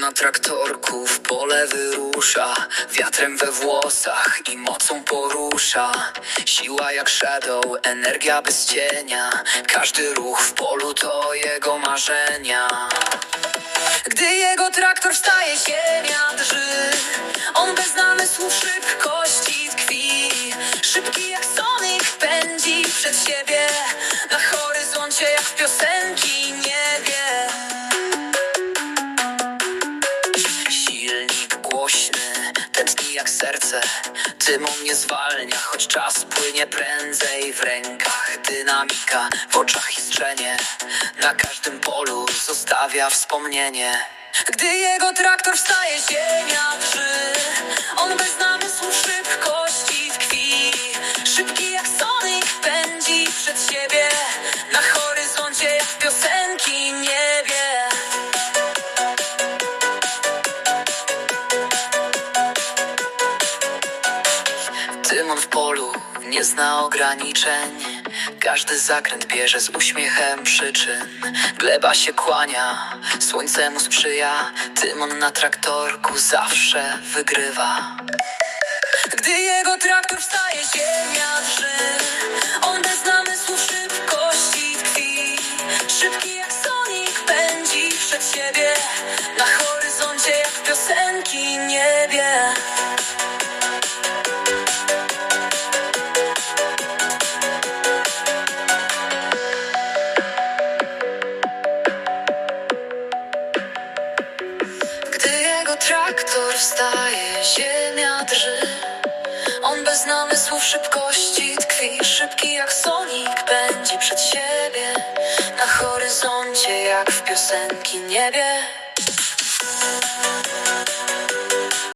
na traktorku w pole wyrusza Wiatrem we włosach i mocą porusza. Siła jak shadow, energia bez cienia. Każdy ruch w polu to jego marzenia. Gdy jego traktor wstaje, ziemia drży. On bez namysłu szybkości tkwi. Szybki jak Sonic pędzi przed siebie jak serce. Tymon nie zwalnia, choć czas płynie prędzej. W rękach dynamika, w oczach iskrzenie Na każdym polu zostawia wspomnienie. Gdy jego traktor wstaje, ziemia drży. On bez namysłu szybkości tkwi. Szybki jak Sonic pędzi przed siebie. Na Tymon w polu nie zna ograniczeń. Każdy zakręt bierze z uśmiechem przyczyn. Gleba się kłania, słońce mu sprzyja. Tymon na traktorku zawsze wygrywa. Gdy jego traktor wstaje, ziemia drży On bez namysłu szybkości tkwi. Szybki jak Sonic pędzi przed siebie. Na horyzoncie Coś staje, ziemia drży. On bez namysłów szybkości tkwi. Szybki jak sonik pędzi przed siebie. Na horyzoncie jak w piosenki niebie.